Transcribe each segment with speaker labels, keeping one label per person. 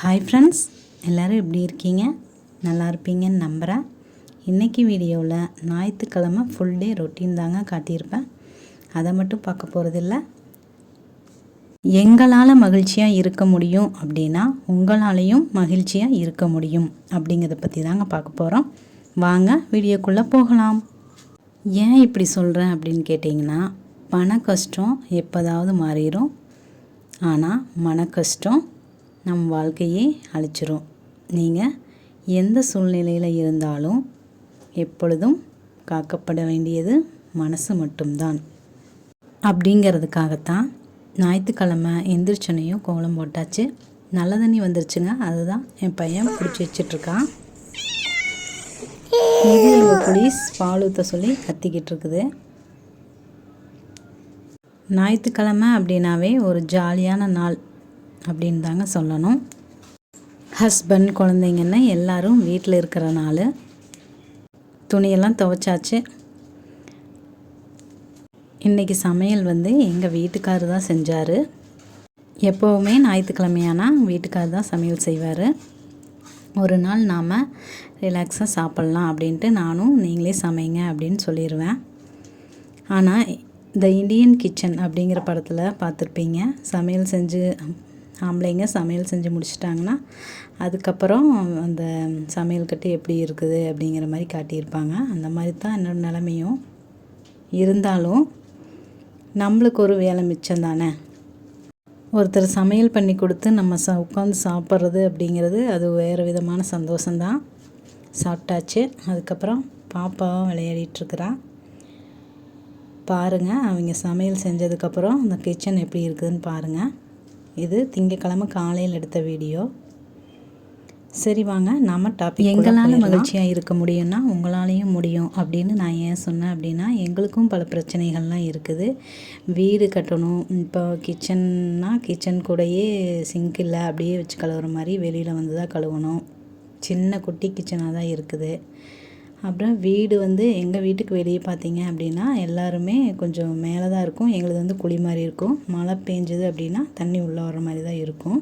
Speaker 1: Hi friends எல்லோரும் எப்படி இருக்கீங்க? நல்லா இருப்பீங்கன்னு நம்புகிறேன் இன்றைக்கி வீடியோவில் ஞாயிற்றுக்கிழமை ஃபுல் டே ரொட்டீன் தாங்க காட்டியிருப்பேன். அதை மட்டும் பார்க்க போகிறதில்ல எங்களால் மகிழ்ச்சியாக இருக்க முடியும் அப்படின்னா உங்களாலேயும் மகிழ்ச்சியாக இருக்க முடியும் அப்படிங்கிறத பற்றி தாங்க பார்க்க போகிறோம் வாங்க வீடியோக்குள்ளே போகலாம். ஏன் இப்படி சொல்கிறேன் அப்படின்னு கேட்டிங்கன்னா பண கஷ்டம் எப்போதாவது மாறிடும் ஆனால் மன கஷ்டம் நம் வாழ்க்கையே அழிச்சிரும். நீங்கள் எந்த சூழ்நிலையில் இருந்தாலும் எப்பொழுதும் காக்கப்பட வேண்டியது மனசு மட்டும்தான். அப்படிங்கிறதுக்காகத்தான் ஞாயிற்றுக்கிழமை எந்திரிச்சனையும் கோலம் போட்டாச்சு. நல்ல தண்ணி வந்துருச்சுங்க. அதுதான் என் பையன் பிடிச்சி வச்சிட்ருக்கான். இது எங்கள் பால் ஊற்ற சொல்லி கத்திக்கிட்டு இருக்குது ஞாயிற்றுக்கிழமை அப்படின்னாவே ஒரு ஜாலியான நாள். அப்படின்னு தாங்க சொல்லணும். ஹஸ்பண்ட் குழந்தைங்கன்னு எல்லாரும் வீட்டில் இருக்கிற நாள். துணியெல்லாம் துவைச்சாச்சு. இன்றைக்கி சமையல் வந்து எங்கள் வீட்டுக்காரர் தான் செஞ்சார். எப்போவுமே ஞாயிற்றுக்கிழமையானா வீட்டுக்காரர் தான் சமையல் செய்வார். ஒரு நாள் நாம் ரிலாக்ஸாக சாப்பிட்லாம் அப்படின்ட்டு நானும் நீங்களே சமைங்க அப்படின்னு சொல்லிடுவேன் ஆனால் த இண்டியன் கிச்சன் அப்படிங்கிற படத்தில் பார்த்துருப்பீங்க. சமையல் செஞ்சு ஆம்பளைங்க சமையல் செஞ்சு முடிச்சிட்டாங்கன்னா அதுக்கப்புறம் அந்த சமையல் கட்டு எப்படி இருக்குது அப்படிங்கிற மாதிரி காட்டியிருப்பாங்க. அந்த மாதிரி தான் என்னோடய நிலமையும் இருந்தாலும் நம்மளுக்கு ஒரு வேலை மிச்சம் தானே? ஒருத்தர் சமையல் பண்ணி கொடுத்து நம்ம ச உட்காந்து சாப்பிட்றது அப்படிங்கிறது அது வேறு விதமான சந்தோஷந்தான் சாப்பிட்டாச்சு. அதுக்கப்புறம் பாப்பாவும் விளையாடிட்டுருக்குறான் பாருங்கள் அவங்க சமையல் செஞ்சதுக்கப்புறம் அந்த கிச்சன் எப்படி இருக்குதுன்னு பாருங்கள் இது திங்கக்கிழமை காலையில் எடுத்த வீடியோ. சரி வாங்க. நாம் டாபிக் எங்களால் மகிழ்ச்சியாக இருக்க முடியும்னா உங்களாலேயும் முடியும் அப்படின்னு நான் ஏன் சொன்னேன் அப்படின்னா எங்களுக்கும் பல பிரச்சனைகள்லாம் இருக்குது. வீடு கட்டணும். இப்போ கிச்சன்னா கிச்சன் கூடயே சிங்க் இல்லை அப்படியே வச்சு கழுவுற மாதிரி வெளியில் வந்து தான் கழுவணும். சின்ன குட்டி கிச்சனாக தான் இருக்குது. அப்புறம் வீடு வந்து எங்கள் வீட்டுக்கு வெளியே பார்த்தீங்க அப்படின்னா எல்லாருமே கொஞ்சம் மேலே தான் இருக்கும். எங்களுது வந்து குழி மாதிரி இருக்கும். மழை பெஞ்சது அப்படின்னா தண்ணி உள்ளே வர மாதிரி தான் இருக்கும்.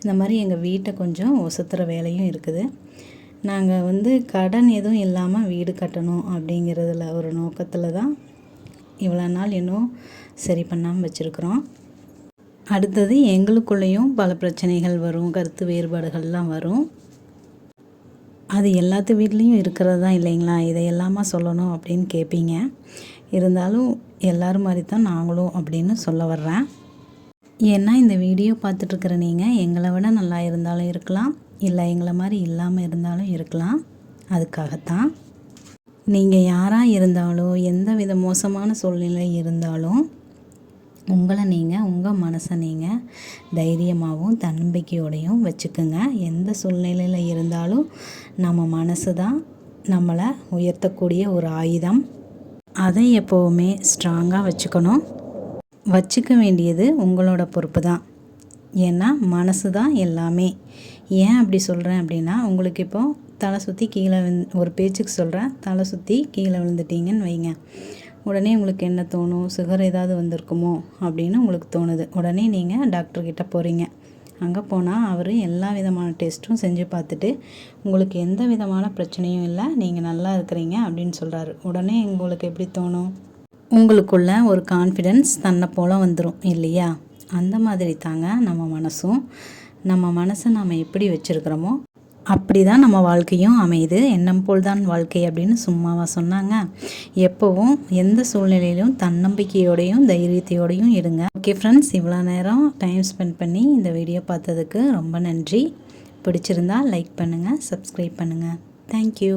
Speaker 1: இந்த மாதிரி எங்கள் வீட்டை கொஞ்சம் ஒசுத்துற வேலையும் இருக்குது. நாங்கள் வந்து கடன் எதுவும் இல்லாமல் வீடு கட்டணும் அப்படிங்கிறதுல ஒரு நோக்கத்தில் தான் இவ்வளோ நாள் இன்னும் சரி பண்ணாமல் வச்சுருக்குறோம். அடுத்தது எங்களுக்குள்ளேயும் பல பிரச்சனைகள் வரும். கருத்து வேறுபாடுகள்லாம் வரும். அது எல்லாத்து வீட்லேயும் இருக்கிறது தான் இல்லைங்களா இதையெல்லாமா சொல்லணும் அப்படின்னு கேட்பீங்க இருந்தாலும் எல்லோரும் மாதிரி தான் நாங்களும் அப்படின்னு சொல்ல வர்றேன். ஏன்னா இந்த வீடியோ பார்த்துட்ருக்குற நீங்கள் எங்களை விட நல்லா இருந்தாலும் இருக்கலாம். இல்லை எங்களை மாதிரி இல்லாமல் இருந்தாலும் இருக்கலாம். அதுக்காகத்தான். நீங்கள் யாராக இருந்தாலும் எந்த வித மோசமான சூழ்நிலை இருந்தாலும் உங்களை நீங்கள் உங்கள் மனசை நீங்கள் தைரியமாகவும் தன்னம்பிக்கையோடையும் வச்சுக்கோங்க. எந்த சூழ்நிலையில் இருந்தாலும் நம்ம மனசு தான் நம்மளை உயர்த்தக்கூடிய ஒரு ஆயுதம். அதை எப்போவுமே ஸ்ட்ராங்காக வச்சுக்கணும். வச்சுக்க வேண்டியது உங்களோட பொறுப்பு தான். ஏன்னா மனசு தான் எல்லாமே. ஏன் அப்படி சொல்கிறேன் அப்படின்னா உங்களுக்கு இப்போது தலை சுற்றி கீழே ஒரு பேச்சுக்கு சொல்கிறேன் தலை சுற்றி கீழே விழுந்துட்டீங்கன்னு வைங்க. உடனே உங்களுக்கு என்ன தோணும்? சுகர் ஏதாவது வந்திருக்குமோ? அப்படின்னு உங்களுக்கு தோணுது. உடனே நீங்கள் டாக்டர்கிட்ட போகிறீங்க அங்கே போனால் அவர் எல்லா விதமான டெஸ்ட்டும் செஞ்சு பார்த்துட்டு உங்களுக்கு எந்த விதமான பிரச்சனையும் இல்லை நீங்கள் நல்லா இருக்கிறீங்க அப்படின்னு சொல்கிறாரு உடனே உங்களுக்கு எப்படி தோணும்? உங்களுக்குள்ள ஒரு கான்ஃபிடென்ஸ் தன்னை போல் வந்துடும் இல்லையா? அந்த மாதிரி தாங்க நம்ம மனசும். நம்ம மனசை நாம் எப்படி வச்சுருக்கிறோமோ அப்படி தான் நம்ம வாழ்க்கையும் அமையுது. எண்ணம் போல் தான் வாழ்க்கை அப்படின்னு சும்மாவாக சொன்னாங்க. எப்போவும் எந்த சூழ்நிலையிலும் தன்னம்பிக்கையோடையும் தைரியத்தையோடையும் இருங்க. ஓகே ஃப்ரெண்ட்ஸ் இவ்வளோ நேரம் டைம் ஸ்பெண்ட் பண்ணி இந்த வீடியோ பார்த்ததுக்கு ரொம்ப நன்றி. பிடிச்சிருந்தா லைக் பண்ணுங்கள் சப்ஸ்கிரைப் பண்ணுங்கள் தேங்க்யூ